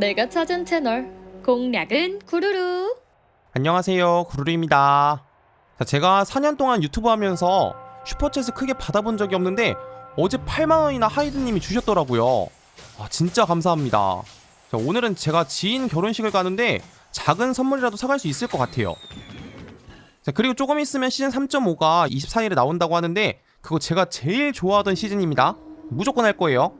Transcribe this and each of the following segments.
내가 찾은 채널 공략은 구루루. 안녕하세요. 구루루입니다. 자, 제가 4년 동안 유튜브 하면서 슈퍼챗을 크게 받아본 적이 없는데 어제 8만원이나 하이드님이 주셨더라고요. 와, 진짜 감사합니다. 자, 오늘은 제가 지인 결혼식을 가는데 작은 선물이라도 사갈 수 있을 것 같아요. 자, 그리고 조금 있으면 시즌 3.5가 24일에 나온다고 하는데 그거 제가 제일 좋아하던 시즌입니다. 무조건 할 거예요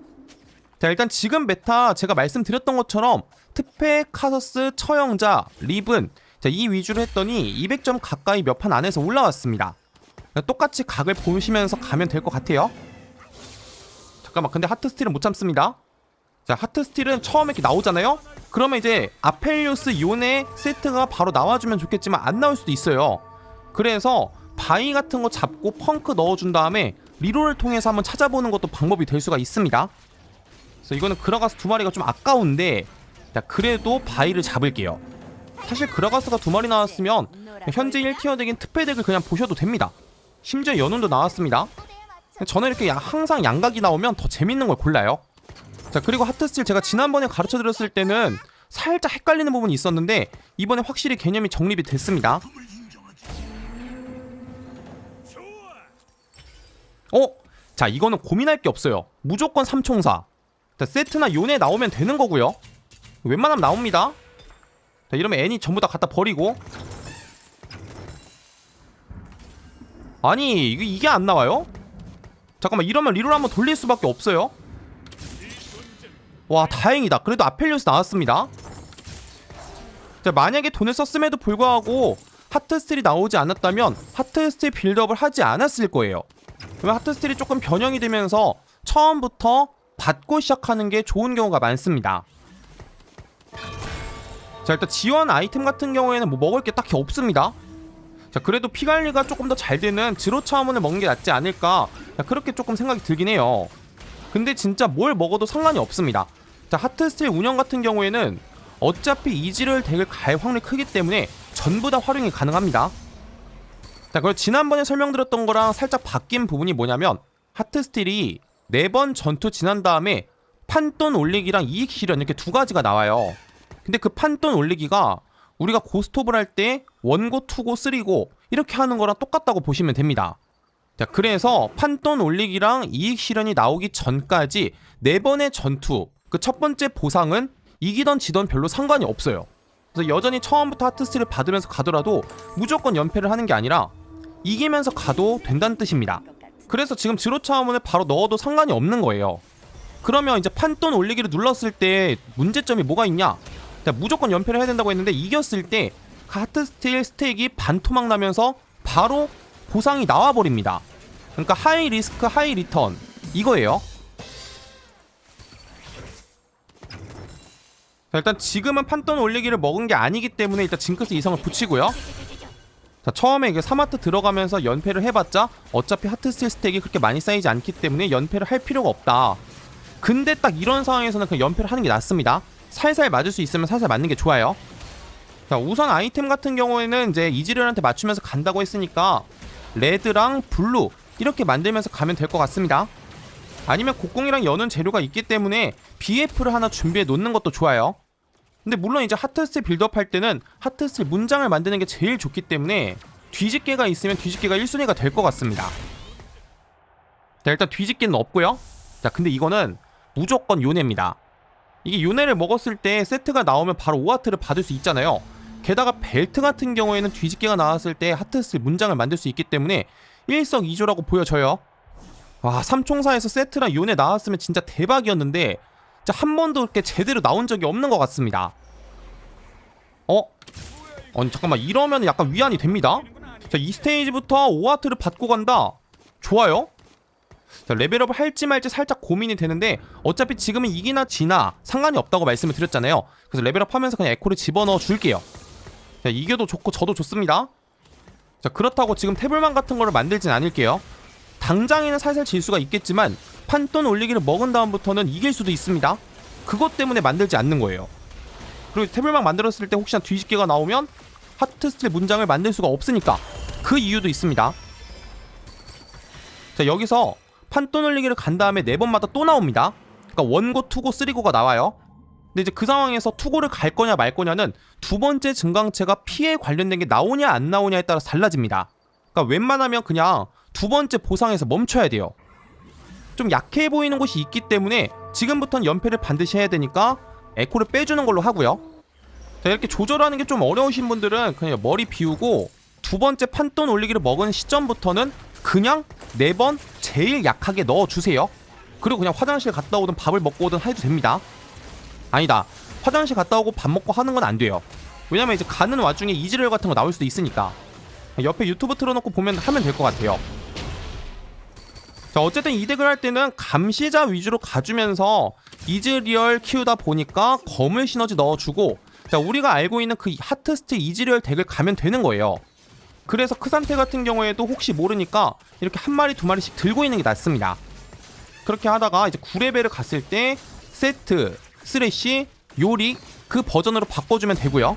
자 일단 지금 메타 제가 말씀드렸던 것처럼 특패, 카서스, 처형자, 리븐 자, 이 위주로 했더니 200점 가까이 몇 판 안에서 올라왔습니다. 그러니까 똑같이 각을 보시면서 가면 될 것 같아요. 잠깐만, 근데 하트 스틸은 못 참습니다. 자, 하트 스틸은 처음에 이렇게 나오잖아요? 그러면 이제 아펠리오스 요네 세트가 바로 나와주면 좋겠지만 안 나올 수도 있어요. 그래서 바위 같은 거 잡고 펑크 넣어준 다음에 리롤을 통해서 한번 찾아보는 것도 방법이 될 수가 있습니다. 그래서 이거는 그라가스 두 마리가 좀 아까운데 자, 그래도 바위를 잡을게요. 사실 그라가스가 두 마리 나왔으면 현재 1티어 덱인 특패 덱을 그냥 보셔도 됩니다. 심지어 연운도 나왔습니다. 저는 이렇게 야- 항상 양각이 나오면 더 재밌는 걸 골라요. 자 그리고 하트스틸 제가 지난번에 가르쳐 드렸을 때는 살짝 헷갈리는 부분이 있었는데 이번에 확실히 개념이 정립이 됐습니다. 어? 자 이거는 고민할 게 없어요. 무조건 삼총사. 자, 세트나 요네 나오면 되는 거고요. 웬만하면 나옵니다. 자 이러면 애니 전부 다 갖다 버리고 아니 이게, 이게 안 나와요? 잠깐만 이러면 리롤 한번 돌릴 수밖에 없어요 와 다행이다 그래도 아펠리오스 나왔습니다 자 만약에 돈을 썼음에도 불구하고 하트스틸이 나오지 않았다면 하트스틸 빌드업을 하지 않았을 거예요 그러면 하트스틸이 조금 변형이 되면서 처음부터 받고 시작하는 게 좋은 경우가 많습니다. 자 일단 지원 아이템 같은 경우에는 뭐 먹을 게 딱히 없습니다. 자 그래도 피 관리가 조금 더 잘 되는 지로 차원을 먹는 게 낫지 않을까? 자, 그렇게 조금 생각이 들긴 해요. 근데 진짜 뭘 먹어도 상관이 없습니다. 자 하트스틸 운영 같은 경우에는 어차피 이지를 덱을 갈 확률이 크기 때문에 전부 다 활용이 가능합니다. 자 그리고 지난번에 설명드렸던 거랑 살짝 바뀐 부분이 뭐냐면 하트스틸이 네 번 전투 지난 다음에 판돈 올리기랑 이익 실현 이렇게 두 가지가 나와요 근데 그 판돈 올리기가 우리가 고스톱을 할 때 원고, 투고, 쓰리고 이렇게 하는 거랑 똑같다고 보시면 됩니다. 자, 그래서 판돈 올리기랑 이익 실현이 나오기 전까지 네 번의 전투, 그 첫 번째 보상은 이기던 지던 별로 상관이 없어요. 그래서 여전히 처음부터 하트스를 받으면서 가더라도 무조건 연패를 하는 게 아니라 이기면서 가도 된다는 뜻입니다. 그래서 지금 지로 차원을 바로 넣어도 상관이 없는 거예요. 그러면 이제 판돈 올리기를 눌렀을 때 문제점이 뭐가 있냐? 자, 무조건 연패를 해야 된다고 했는데 이겼을 때 하트 스틸 스택이 반토막 나면서 바로 보상이 나와버립니다. 그러니까 하이 리스크 하이 리턴 이거예요. 자, 일단 지금은 판돈 올리기를 먹은 게 아니기 때문에 일단 징크스 이성을 붙이고요. 자 처음에 이게 3마트 들어가면서 연패를 해봤자 어차피 하트 스틸 스택이 그렇게 많이 쌓이지 않기 때문에 연패를 할 필요가 없다. 근데 딱 이런 상황에서는 그냥 연패를 하는 게 낫습니다. 살살 맞을 수 있으면 살살 맞는 게 좋아요. 자, 우선 아이템 같은 경우에는 이제 이지르한테 맞추면서 간다고 했으니까 레드랑 블루 이렇게 만들면서 가면 될 것 같습니다. 아니면 곡궁이랑 여는 재료가 있기 때문에 BF를 하나 준비해 놓는 것도 좋아요. 근데 물론 이제 하트스틸 빌드업 할 때는 하트스틸 문장을 만드는 게 제일 좋기 때문에 뒤집개가 있으면 뒤집개가 1순위가 될 것 같습니다. 자, 일단 뒤집개는 없고요. 자, 근데 이거는 무조건 요네입니다. 이게 요네를 먹었을 때 세트가 나오면 바로 5하트를 받을 수 있잖아요. 게다가 벨트 같은 경우에는 뒤집개가 나왔을 때 하트스틸 문장을 만들 수 있기 때문에 일석이조라고 보여져요. 와, 삼총사에서 세트랑 요네 나왔으면 진짜 대박이었는데 한 번도 그렇게 제대로 나온 적이 없는 것 같습니다. 어? 아니 잠깐만 이러면 약간 위안이 됩니다. 자, 이 스테이지부터 5하트를 받고 간다. 좋아요. 자, 레벨업을 할지 말지 살짝 고민이 되는데 어차피 지금은 이기나 지나 상관이 없다고 말씀을 드렸잖아요. 그래서 레벨업 하면서 그냥 에코를 집어넣어 줄게요. 자, 이겨도 좋고 저도 좋습니다. 자, 그렇다고 지금 태블만 같은 거를 만들진 않을게요. 당장에는 살살 질 수가 있겠지만 판돈 올리기를 먹은 다음부터는 이길 수도 있습니다. 그것 때문에 만들지 않는 거예요. 그리고 태블망 만들었을 때 혹시나 뒤집개가 나오면 하트 스틸 문장을 만들 수가 없으니까 그 이유도 있습니다. 자 여기서 판돈 올리기를 간 다음에 네 번마다 또 나옵니다. 그러니까 원고, 투고, 쓰리고가 나와요. 근데 이제 그 상황에서 투고를 갈 거냐 말 거냐는 두 번째 증강체가 피해 관련된 게 나오냐 안 나오냐에 따라서 달라집니다. 그러니까 웬만하면 그냥 두 번째 보상에서 멈춰야 돼요. 좀 약해 보이는 곳이 있기 때문에 지금부터는 연패를 반드시 해야 되니까 에코를 빼주는 걸로 하고요. 자, 이렇게 조절하는 게 좀 어려우신 분들은 그냥 머리 비우고 두 번째 판돈 올리기를 먹은 시점부터는 그냥 네 번 제일 약하게 넣어주세요. 그리고 그냥 화장실 갔다 오든 밥을 먹고 오든 해도 됩니다. 아니다. 화장실 갔다 오고 밥 먹고 하는 건 안 돼요. 왜냐면 이제 가는 와중에 이지랄 같은 거 나올 수도 있으니까. 옆에 유튜브 틀어놓고 보면 하면 될 것 같아요. 자 어쨌든 이 덱을 할 때는 감시자 위주로 가주면서 이즈리얼 키우다 보니까 검을 시너지 넣어주고 자 우리가 알고 있는 그 하트스트 이즈리얼 덱을 가면 되는 거예요. 그래서 크산테 같은 경우에도 혹시 모르니까 이렇게 한 마리 두 마리씩 들고 있는 게 낫습니다. 그렇게 하다가 이제 9레벨을 갔을 때 세트, 쓰레쉬, 요리 그 버전으로 바꿔주면 되고요.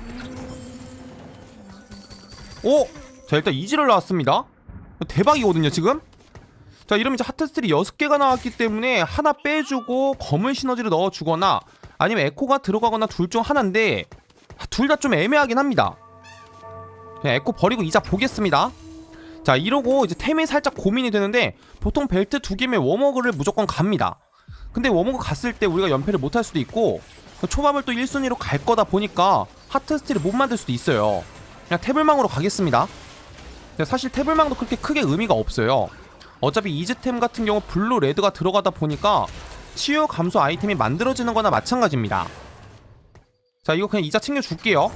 오! 자 일단 이지를 나왔습니다. 대박이거든요 지금. 자 이러면 이제 하트스틸이 6개가 나왔기 때문에 하나 빼주고 검을 시너지를 넣어주거나 아니면 에코가 들어가거나 둘 중 하나인데 둘 다 좀 애매하긴 합니다. 그냥 에코 버리고 이자 보겠습니다. 자 이러고 이제 템이 살짝 고민이 되는데 보통 벨트 두 개면 워머그를 무조건 갑니다. 근데 워머그 갔을 때 우리가 연패를 못할 수도 있고 초밥을 또 1순위로 갈 거다 보니까 하트스틸을 못 만들 수도 있어요. 그냥 태블망으로 가겠습니다. 사실 태블망도 그렇게 크게 의미가 없어요. 어차피 이즈템 같은 경우 블루 레드가 들어가다 보니까 치유 감소 아이템이 만들어지는 거나 마찬가지입니다. 자 이거 그냥 이자 챙겨줄게요.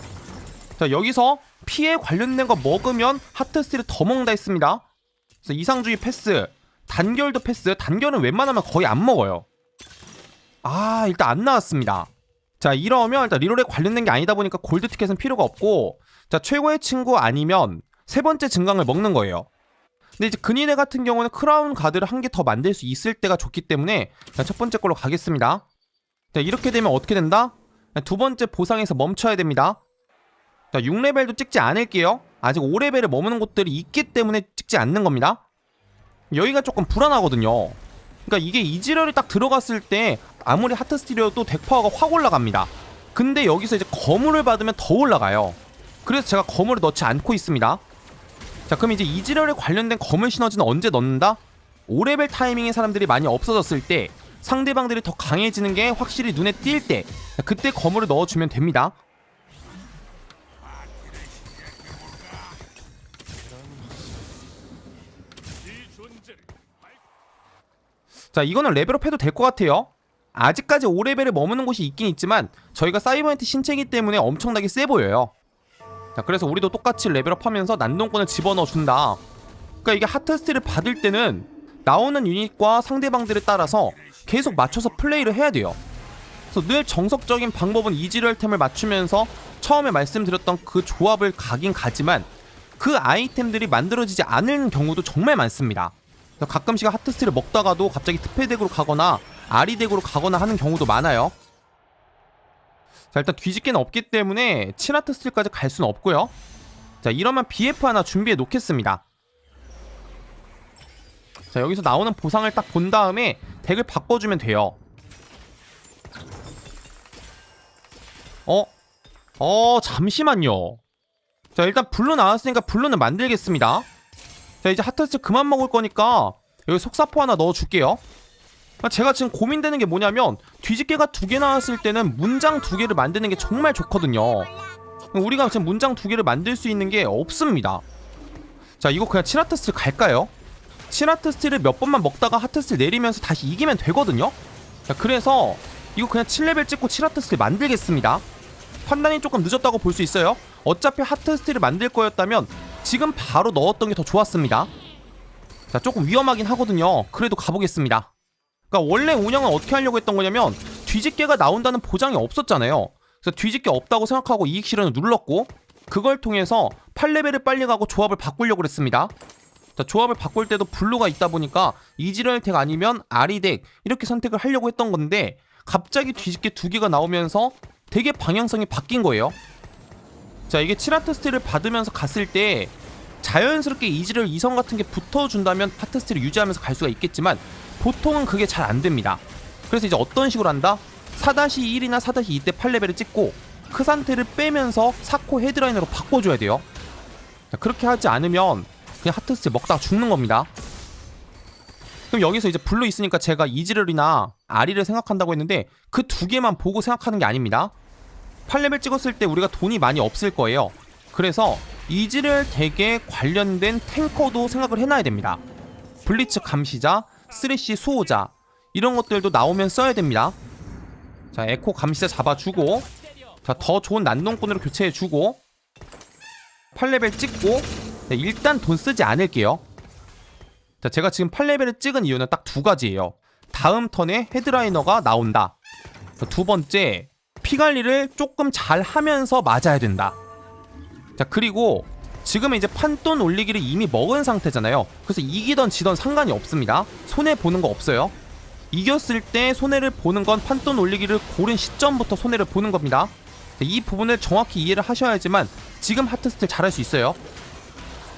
자 여기서 피해 관련된 거 먹으면 하트스틸을 더 먹는다 했습니다. 그래서 이상주의 패스, 단결도 패스, 단결은 웬만하면 거의 안 먹어요. 아 일단 안 나왔습니다. 자 이러면 일단 리롤에 관련된 게 아니다 보니까 골드 티켓은 필요가 없고 자 최고의 친구 아니면 세 번째 증강을 먹는 거예요. 근데 이제 근인회 같은 경우는 크라운 가드를 한 개 더 만들 수 있을 때가 좋기 때문에 자, 첫 번째 걸로 가겠습니다. 자 이렇게 되면 어떻게 된다? 자, 두 번째 보상에서 멈춰야 됩니다. 자 6레벨도 찍지 않을게요. 아직 5레벨에 머무는 곳들이 있기 때문에 찍지 않는 겁니다. 여기가 조금 불안하거든요. 그러니까 이게 이지럴이 딱 들어갔을 때 아무리 하트 스틸이어도 덱파워가 확 올라갑니다. 근데 여기서 이제 거물을 받으면 더 올라가요. 그래서 제가 거물을 넣지 않고 있습니다. 자 그럼 이제 이지럴에 관련된 거물 시너지는 언제 넣는다? 5레벨 타이밍에 사람들이 많이 없어졌을 때 상대방들이 더 강해지는 게 확실히 눈에 띌 때 그때 거물을 넣어주면 됩니다. 자 이거는 레벨업 해도 될 것 같아요. 아직까지 5레벨에 머무는 곳이 있긴 있지만 저희가 사이버엔트 신체이기 때문에 엄청나게 세 보여요. 자 그래서 우리도 똑같이 레벨업 하면서 난동권을 집어넣어 준다. 그러니까 이게 하트스틸을 받을 때는 나오는 유닛과 상대방들에 따라서 계속 맞춰서 플레이를 해야 돼요. 그래서 늘 정석적인 방법은 이지럴템을 맞추면서 처음에 말씀드렸던 그 조합을 가긴 가지만 그 아이템들이 만들어지지 않은 경우도 정말 많습니다. 가끔씩 하트스틸을 먹다가도 갑자기 특패덱으로 가거나 아리덱으로 가거나 하는 경우도 많아요 자 일단 뒤집기는 없기 때문에 7하트 스틸까지 갈 수는 없고요. 자 이러면 BF 하나 준비해 놓겠습니다. 자 여기서 나오는 보상을 딱 본 다음에 덱을 바꿔주면 돼요. 어? 어 잠시만요. 자 일단 블루 나왔으니까 블루는 만들겠습니다. 자 이제 하트스틸 그만 먹을 거니까 여기 속사포 하나 넣어줄게요 제가 지금 고민되는 게 뭐냐면 뒤집개가 두 개 나왔을 때는 문장 두 개를 만드는 게 정말 좋거든요. 우리가 지금 문장 두 개를 만들 수 있는 게 없습니다. 자 이거 그냥 칠하트스틸 갈까요? 칠하트스틸을 몇 번만 먹다가 하트스틸 내리면서 다시 이기면 되거든요. 자 그래서 이거 그냥 7레벨 찍고 칠하트스틸 만들겠습니다. 판단이 조금 늦었다고 볼 수 있어요. 어차피 하트스틸을 만들 거였다면 지금 바로 넣었던 게 더 좋았습니다. 자 조금 위험하긴 하거든요. 그래도 가보겠습니다. 그러니까 원래 운영은 어떻게 하려고 했던 거냐면 뒤집개가 나온다는 보장이 없었잖아요. 그래서 뒤집개 없다고 생각하고 이익 실현을 눌렀고 그걸 통해서 8레벨을 빨리 가고 조합을 바꾸려고 했습니다. 자, 조합을 바꿀 때도 블루가 있다 보니까 이지런텍 아니면 아리덱 이렇게 선택을 하려고 했던 건데 갑자기 뒤집개 두 개가 나오면서 되게 방향성이 바뀐 거예요. 자, 이게 칠하트 스틸을 받으면서 갔을 때 자연스럽게 이지럴 이성 같은 게 붙어준다면 파트 스틸을 유지하면서 갈 수가 있겠지만 보통은 그게 잘 안 됩니다. 그래서 이제 어떤 식으로 한다? 4-1이나 4-2 때 8레벨을 찍고 크산테를 빼면서 사코 헤드라이너로 바꿔줘야 돼요. 자, 그렇게 하지 않으면 그냥 하트스 먹다가 죽는 겁니다. 그럼 여기서 이제 블루 있으니까 제가 이지를이나 아리를 생각한다고 했는데 그 두 개만 보고 생각하는 게 아닙니다. 8레벨 찍었을 때 우리가 돈이 많이 없을 거예요. 그래서 이지를 덱에 관련된 탱커도 생각을 해놔야 됩니다. 블리츠 감시자, 쓰레쉬 수호자. 이런 것들도 나오면 써야 됩니다. 자 에코 감시자 잡아주고 자 더 좋은 난동꾼으로 교체해주고 8레벨 찍고 네, 일단 돈 쓰지 않을게요. 자 제가 지금 8레벨을 찍은 이유는 딱 두 가지예요. 다음 턴에 헤드라이너가 나온다. 자, 두 번째 피관리를 조금 잘 하면서 맞아야 된다. 자 그리고 지금은 이제 판돈 올리기를 이미 먹은 상태잖아요. 그래서 이기던 지던 상관이 없습니다. 손해 보는 거 없어요. 이겼을 때 손해를 보는 건 판돈 올리기를 고른 시점부터 손해를 보는 겁니다. 자, 이 부분을 정확히 이해를 하셔야지만 지금 하트스틸 잘할 수 있어요.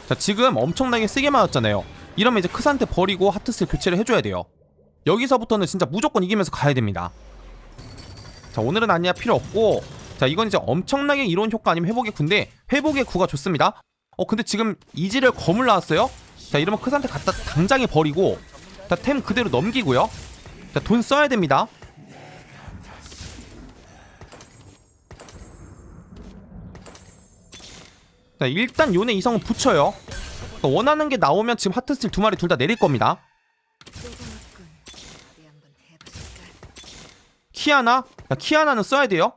자 지금 엄청나게 세게 맞았잖아요. 이러면 이제 크산테 버리고 하트스틸 교체를 해줘야 돼요. 여기서부터는 진짜 무조건 이기면서 가야 됩니다. 자 오늘은 아니야 필요 없고. 자 이건 이제 엄청나게 이론 효과 아니면 회복의 구인데 회복의 구가 좋습니다 어 근데 지금 이지를 거물 나왔어요? 자 이러면 크산테 갖다 당장에 버리고 자 템 그대로 넘기고요. 자 돈 써야 됩니다. 자 일단 요네 이성은 붙여요. 그러니까 원하는 게 나오면 지금 하트스틸 두 마리 둘 다 내릴 겁니다. 키아나? 야, 키아나는 써야 돼요.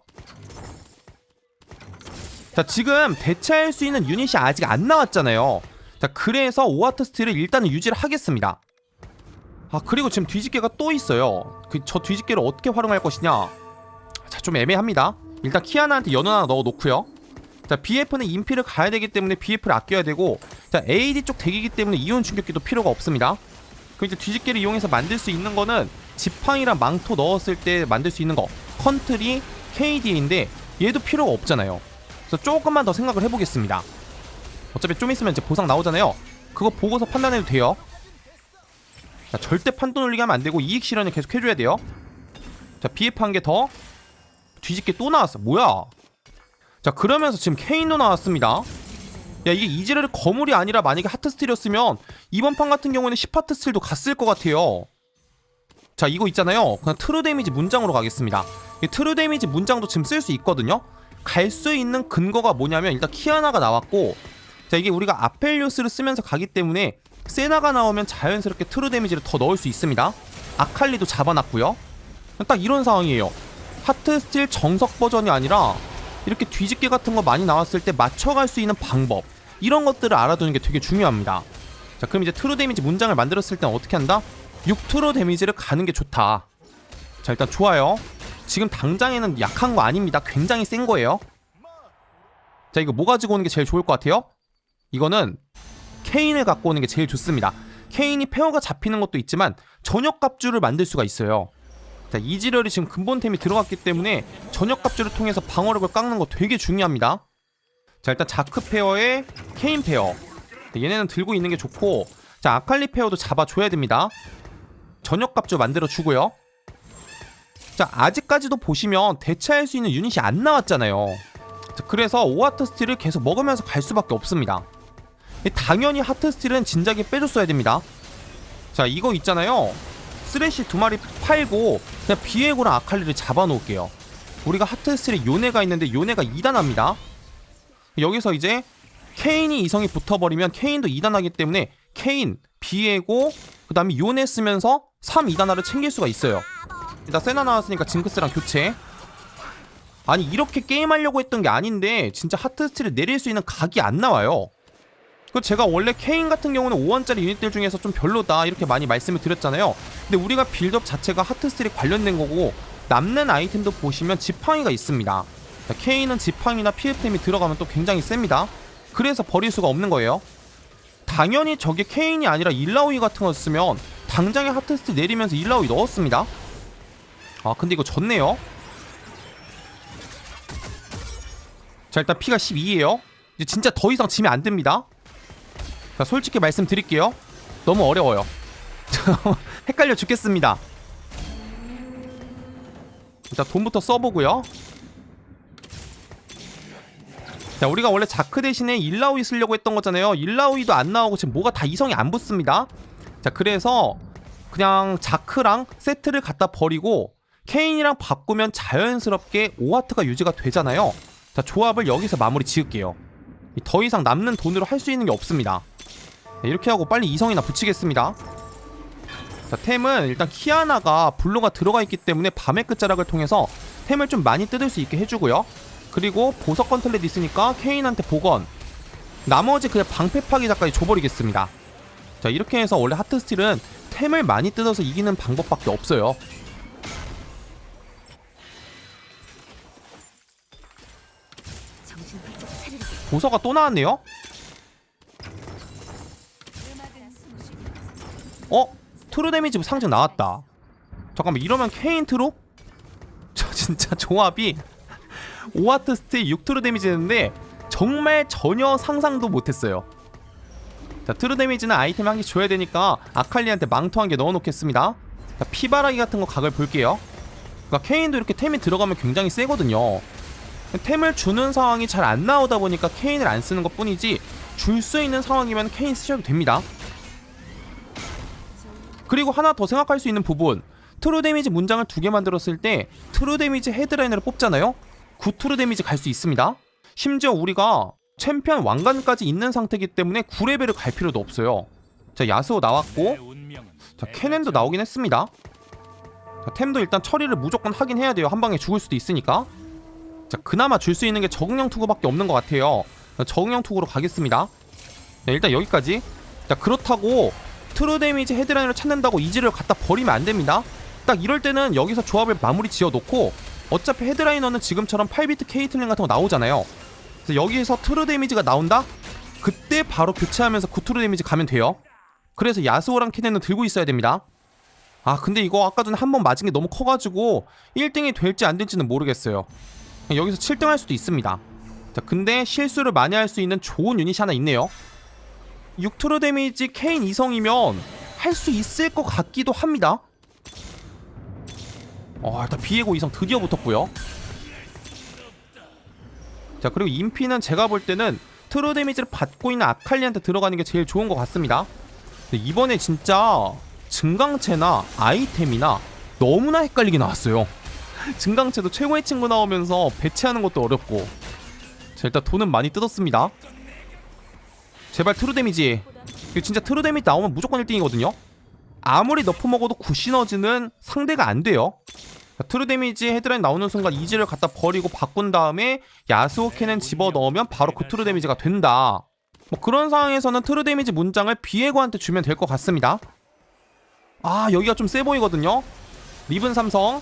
자, 지금 대체할 수 있는 유닛이 아직 안 나왔잖아요. 자, 그래서 오아트 스틸을 일단은 유지를 하겠습니다. 아, 그리고 지금 뒤집개가 또 있어요. 그 저 뒤집개를 어떻게 활용할 것이냐? 자, 좀 애매합니다. 일단 키아나한테 연원 하나 넣어 놓고요. 자, BF는 인피를 가야 되기 때문에 BF를 아껴야 되고, 자, AD 쪽 덱이기 때문에 이온 충격기도 필요가 없습니다. 그 이제 뒤집개를 이용해서 만들 수 있는 거는 지팡이랑 망토 넣었을 때 만들 수 있는 거 컨트리 KD인데 얘도 필요가 없잖아요 그래서 조금만 더 생각을 해보겠습니다. 어차피 좀 있으면 이제 보상 나오잖아요. 그거 보고서 판단해도 돼요. 자 절대 판돈 올리게 하면 안 되고 이익 실현을 계속 해줘야 돼요. 자 BF 한 개 더. 뒤집개 또 나왔어. 뭐야? 자 그러면서 지금 케인도 나왔습니다. 야 이게 이지르를 거물이 아니라 만약에 하트 스틸이었으면 이번 판 같은 경우에는 10하트 스틸도 갔을 것 같아요. 자 이거 있잖아요. 그냥 트루 데미지 문장으로 가겠습니다. 이 트루 데미지 문장도 지금 쓸 수 있거든요 갈 수 있는 근거가 뭐냐면 일단 키아나가 나왔고 자 이게 우리가 아펠리오스를 쓰면서 가기 때문에 세나가 나오면 자연스럽게 트루 데미지를 더 넣을 수 있습니다. 아칼리도 잡아놨고요. 딱 이런 상황이에요. 하트 스틸 정석 버전이 아니라 이렇게 뒤집개 같은 거 많이 나왔을 때 맞춰갈 수 있는 방법 이런 것들을 알아두는 게 되게 중요합니다. 자 그럼 이제 트루 데미지 문장을 만들었을 땐 어떻게 한다? 6트로 데미지를 가는 게 좋다. 자 일단 좋아요 지금 당장에는 약한 거 아닙니다. 굉장히 센 거예요. 자 이거 뭐 가지고 오는 게 제일 좋을 것 같아요? 이거는 케인을 갖고 오는 게 제일 좋습니다. 케인이 페어가 잡히는 것도 있지만 전역 갑주를 만들 수가 있어요. 자 이지럴이 지금 근본템이 들어갔기 때문에 전역 갑주를 통해서 방어력을 깎는 거 되게 중요합니다. 자 일단 자크 페어에 케인 페어 자, 얘네는 들고 있는 게 좋고 자 아칼리 페어도 잡아줘야 됩니다. 전역 갑주 만들어 주고요. 자 아직까지도 보시면 대체할 수 있는 유닛이 안 나왔잖아요. 자, 그래서 오하트 스틸을 계속 먹으면서 갈 수밖에 없습니다. 당연히 하트 스틸은 진작에 빼줬어야 됩니다. 자 이거 있잖아요. 쓰레쉬 두 마리 팔고 그냥 비에고랑 아칼리를 잡아놓을게요. 우리가 하트 스틸에 요네가 있는데 요네가 2단합니다. 여기서 이제 케인이 이성이 붙어버리면 케인도 2단하기 때문에 케인, 비에고, 그 다음에 요네 쓰면서 3, 2단화를 챙길 수가 있어요 일단 세나 나왔으니까 징크스랑 교체. 아니 이렇게 게임하려고 했던 게 아닌데 진짜 하트스틸을 내릴 수 있는 각이 안 나와요. 그 제가 원래 케인 같은 경우는 5원짜리 유닛들 중에서 좀 별로다 이렇게 많이 말씀을 드렸잖아요. 근데 우리가 빌드업 자체가 하트스틸에 관련된 거고 남는 아이템도 보시면 지팡이가 있습니다. 자, 케인은 지팡이나 피해템이 들어가면 또 굉장히 셉니다. 그래서 버릴 수가 없는 거예요. 당연히 저게 케인이 아니라 일라오이 같은 거 쓰면 당장에 하트스트 내리면서 일라오이 넣었습니다 아 근데 이거 졌네요? 자 일단 피가 12에요. 이제 진짜 더 이상 지면 안 됩니다. 자 솔직히 말씀드릴게요. 너무 어려워요. 헷갈려 죽겠습니다. 일단 돈부터 써보고요. 자 우리가 원래 자크 대신에 일라우이 쓰려고 했던 거잖아요. 일라우이도 안 나오고 지금 뭐가 다 이성이 안 붙습니다. 자 그래서 그냥 자크랑 세트를 갖다 버리고 케인이랑 바꾸면 자연스럽게 오하트가 유지가 되잖아요. 자 조합을 여기서 마무리 지을게요. 더 이상 남는 돈으로 할 수 있는 게 없습니다. 네, 이렇게 하고 빨리 이성이나 붙이겠습니다. 자 템은 일단 키아나가 블루가 들어가 있기 때문에 밤의 끝자락을 통해서 템을 좀 많이 뜯을 수 있게 해주고요. 그리고 보석 건틀렛 있으니까 케인한테 복원. 나머지 그냥 방패 파기자까지 줘버리겠습니다. 자 이렇게 해서 원래 하트스틸은 템을 많이 뜯어서 이기는 방법밖에 없어요 보석가 또 나왔네요? 어? 트루 데미지 상징 나왔다. 잠깐만 이러면 케인 트루? 저 진짜 조합이 오하트 스틸 6트루 데미지였는데 정말 전혀 상상도 못했어요. 자 트루 데미지는 아이템 한 개 줘야 되니까 아칼리한테 망토 한 개 넣어놓겠습니다. 자 피바라기 같은 거 각을 볼게요. 그러니까 케인도 이렇게 템이 들어가면 굉장히 세거든요 템을 주는 상황이 잘 안 나오다 보니까 케인을 안 쓰는 것 뿐이지 줄 수 있는 상황이면 케인 쓰셔도 됩니다. 그리고 하나 더 생각할 수 있는 부분. 트루 데미지 문장을 두 개 만들었을 때 트루 데미지 헤드라인으로 뽑잖아요? 9트루 데미지 갈 수 있습니다. 심지어 우리가 챔피언 왕관까지 있는 상태이기 때문에 9레벨을 갈 필요도 없어요. 자 야스오 나왔고 자 캐넨도 나오긴 했습니다. 자 템도 일단 처리를 무조건 하긴 해야 돼요. 한 방에 죽을 수도 있으니까 자 그나마 줄 수 있는 게 적응형 투구밖에 없는 것 같아요 자, 적응형 투구로 가겠습니다 네, 일단 여기까지 자 그렇다고 트루 데미지 헤드라인을 찾는다고 이지를 갖다 버리면 안 됩니다. 딱 이럴 때는 여기서 조합을 마무리 지어 놓고 어차피 헤드라이너는 지금처럼 8비트 케이틀린 같은 거 나오잖아요. 그래서 여기에서 트루 데미지가 나온다? 그때 바로 교체하면서 9트루 데미지 가면 돼요. 그래서 야스오랑 케넨은 들고 있어야 됩니다. 아 근데 이거 아까 전에 한 번 맞은 게 너무 커가지고 1등이 될지 안 될지는 모르겠어요. 여기서 7등 할 수도 있습니다. 자 근데 실수를 많이 할 수 있는 좋은 유닛이 하나 있네요. 6트루 데미지 케인 이성이면 할 수 있을 것 같기도 합니다. 어, 일단 비에고 이성 드디어 붙었고요. 자, 그리고 인피는 제가 볼 때는 트루 데미지를 받고 있는 아칼리한테 들어가는 게 제일 좋은 것 같습니다. 이번에 진짜 증강체나 아이템이나 너무나 헷갈리게 나왔어요. 증강체도 최고의 친구 나오면서 배치하는 것도 어렵고. 자, 일단 돈은 많이 뜯었습니다. 제발 트루 데미지. 이거 진짜 트루 데미지 나오면 무조건 1등이거든요. 아무리 너프 먹어도 구시너즈는 상대가 안 돼요. 자, 트루 데미지 헤드라인 나오는 순간 이지를 갖다 버리고 바꾼 다음에 야스오 캔은 집어넣으면 바로 그 트루 데미지가 된다. 뭐 그런 상황에서는 트루 데미지 문장을 비에고한테 주면 될 것 같습니다. 아 여기가 좀 세 보이거든요. 리븐 삼성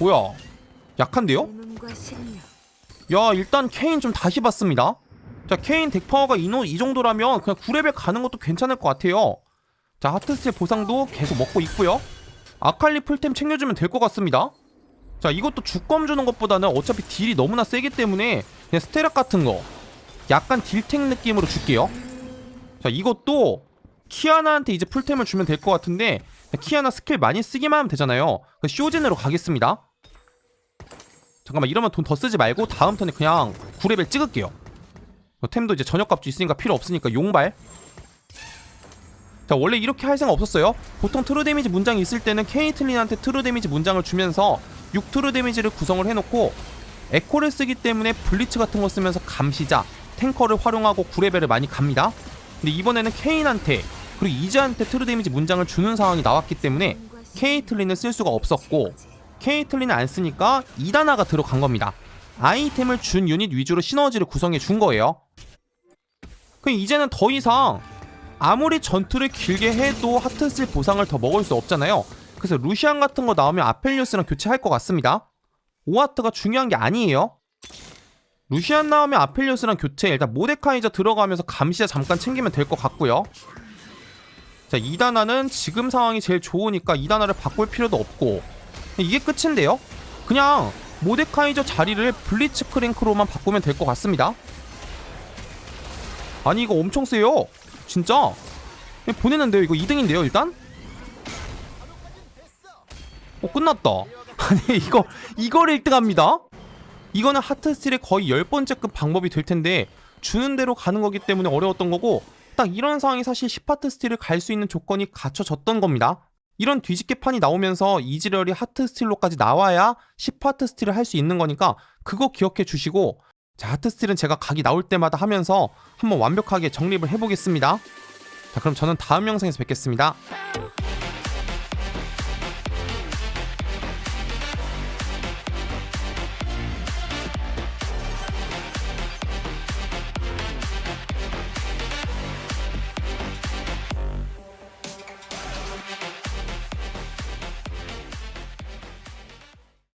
뭐야? 약한데요? 야 일단 케인 좀 다시 봤습니다. 자 케인 덱파워가 이, 노- 이 정도라면 그냥 9레벨 가는 것도 괜찮을 것 같아요. 자 하트스의 보상도 계속 먹고 있고요. 아칼리 풀템 챙겨주면 될 것 같습니다. 자 이것도 주검 주는 것보다는 어차피 딜이 너무나 세기 때문에 그냥 스테락 같은 거 약간 딜탱 느낌으로 줄게요. 자 이것도 키아나한테 이제 풀템을 주면 될 것 같은데 키아나 스킬 많이 쓰기만 하면 되잖아요. 그 쇼진으로 가겠습니다 잠깐만 이러면 돈 더 쓰지 말고 다음 턴에 그냥 9레벨 찍을게요. 어, 템도 이제 저녁값도 있으니까 필요 없으니까 용발. 자 원래 이렇게 할 생각 없었어요. 보통 트루 데미지 문장이 있을 때는 케이틀린한테 트루 데미지 문장을 주면서 6 트루 데미지를 구성을 해놓고 에코를 쓰기 때문에 블리츠 같은 거 쓰면서 감시자 탱커를 활용하고 9레벨을 많이 갑니다. 근데 이번에는 케인한테 그리고 이즈한테 트루 데미지 문장을 주는 상황이 나왔기 때문에 케이틀린을 쓸 수가 없었고 케이틀린을 안 쓰니까 이다나가 들어간 겁니다. 아이템을 준 유닛 위주로 시너지를 구성해 준 거예요. 그럼 이제는 더 이상 아무리 전투를 길게 해도 하트슬 보상을 더 먹을 수 없잖아요. 그래서 루시안 같은 거 나오면 아펠리오스랑 교체할 것 같습니다. 오하트가 중요한 게 아니에요. 루시안 나오면 아펠리오스랑 교체 일단 모데카이저 들어가면서 감시자 잠깐 챙기면 될 것 같고요. 자 이다나는 지금 상황이 제일 좋으니까 이다나를 바꿀 필요도 없고 이게 끝인데요? 그냥 모데카이저 자리를 블리츠 크랭크로만 바꾸면 될 것 같습니다. 아니 이거 엄청 세요. 진짜. 보내는데요. 이거 2등인데요 일단? 어 끝났다 아니 이거 이걸 1등합니다 이거는 하트스틸의 거의 10번째급 방법이 될 텐데 주는 대로 가는 거기 때문에 어려웠던 거고 딱 이런 상황이 사실 10하트 스틸을 갈 수 있는 조건이 갖춰졌던 겁니다 이런 뒤집개 판이 나오면서 이지럴이 하트 스틸로까지 나와야 10하트 스틸을 할 수 있는 거니까 그거 기억해 주시고 자 하트 스틸은 제가 각이 나올 때마다 하면서 한번 완벽하게 정립을 해보겠습니다. 자 그럼 저는 다음 영상에서 뵙겠습니다